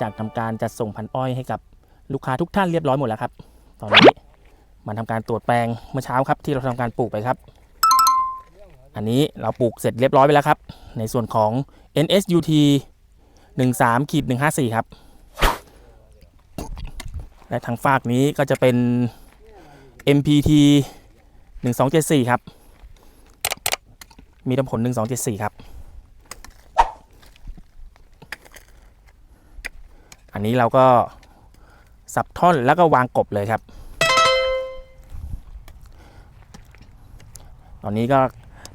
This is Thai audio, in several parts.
จากทำการจัดส่งพันอ้อยให้กับ ลูกค้าทุกท่านเรียบร้อยหมดแล้วครับ ตอนนี้มาทำการตรวจแปลงเมื่อเช้าครับที่เราทำการปลูกไปครับ อันนี้เราปลูกเสร็จเรียบร้อยไปแล้วครับ ในส่วนของ NSUT 13ขีด154 ครับ และทางฝากนี้ก็จะเป็น MPT 1274 ครับ มีดำผล 1274 ครับ อันนี้เราก็ สับท่อนแล้วก็วางกบเลยครับ ตอนนี้ก็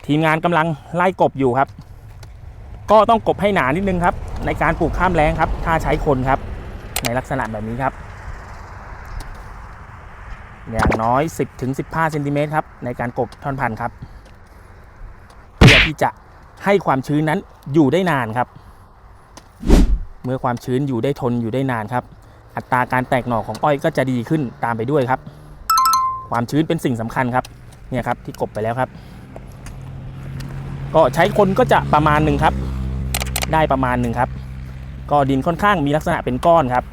ทีมงานกำลังไล่กบอยู่ครับ ก็ต้องกบให้หนานิดนึงครับ ในการปลูกข้ามแรงครับ ถ้าใช้คนครับ ในลักษณะแบบนี้ครับ อย่างน้อย 10ถึง15เซนติเมตรครับ ในการกบท่อนพันธุ์ครับ เพื่อที่จะให้ความชื้นนั้นอยู่ได้นานครับ เมื่อความชื้นอยู่ได้ทนอยู่ได้นานครับ อัตราการแตกหน่อของอ้อยก็จะดีขึ้นตามไปด้วยครับ ความชื้นเป็นสิ่งสำคัญครับเนี่ยครับที่กบไปแล้วครับ ก็ใช้คนก็จะประมาณหนึ่งครับ ได้ประมาณหนึ่งครับ ก็ดินค่อนข้างมีลักษณะเป็นก้อนครับ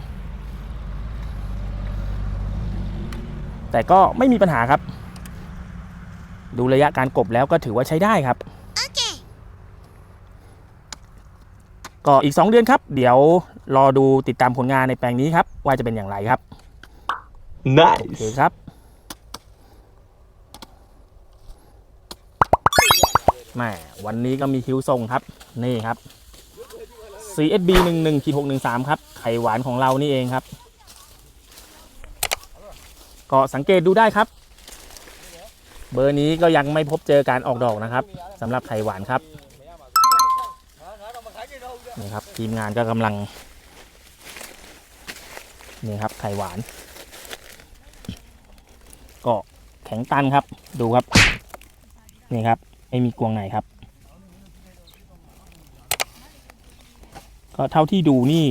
แต่ก็ไม่มีปัญหาครับ ดูระยะการกบแล้วก็ถือว่าใช้ได้ครับ ก็อีก 2 เดือนครับ เดี๋ยวรอดูติดตามผลงานในแปลงนี้ครับ ว่าจะเป็นอย่างไรครับโอ Nice. เคครับ แหมวันนี้ก็มีคิวส่งครับ นี่ครับ CSB 1 1ขีด6 1 3 ครับ ไข่หวานของเรานี่เองครับ ก็สังเกตดูได้ครับ เบอร์นี้ก็ยังไม่พบเจอการออกดอกนะครับสำหรับไข่หวานครับ นี่ครับ ทีมงานก็กำลัง นี่ครับไข่หวาน ก็แข็งตันครับ ดูครับ นี่ครับ ไม่มีกวงไหนครับ ก็เท่าที่ดูนี่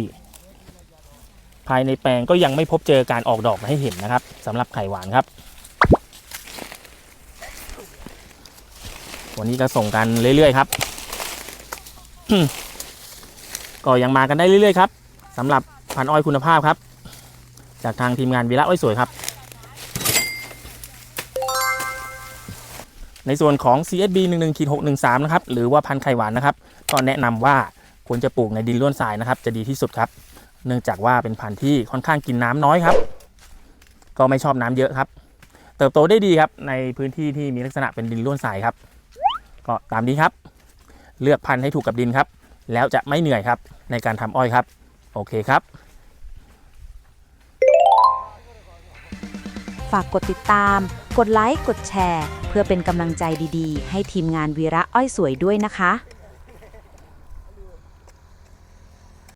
ภายในแปลงก็ยังไม่พบเจอการออกดอกให้เห็นนะครับสำหรับไข่หวานครับ วันนี้ก็ส่งกันเรื่อยๆครับ ก็ยังมากันได้เรื่อยๆครับสำหรับพันธุ์อ้อยคุณภาพครับ จากทางทีมงานวีระอ้อยสวยครับ ในส่วนของ CSB 1 1ขีด613นะครับหรือว่าพันธุ์ไข่หวานนะครับ ก็แนะนำว่าควรจะปลูกในดินร่วนทรายนะครับจะดีที่สุดครับ เนื่องจากว่าเป็นพันธุ์ที่ค่อนข้างกินน้ำน้อยครับ ก็ไม่ชอบน้ำเยอะครับ เติบโตได้ดีครับในพื้นที่ที่มีลักษณะเป็นดินร่วนทรายครับ ก็ตามนี้ครับ เลือกพันธุ์ให้ถูกกับดินครับ แล้วจะไม่เหนื่อยครับในการทำอ้อยครับ โอเคครับ ฝากกดติดตาม กดไลค์ กดแชร์ เพื่อเป็นกำลังใจดีๆ ให้ทีมงานวีระอ้อยสวยด้วยนะคะ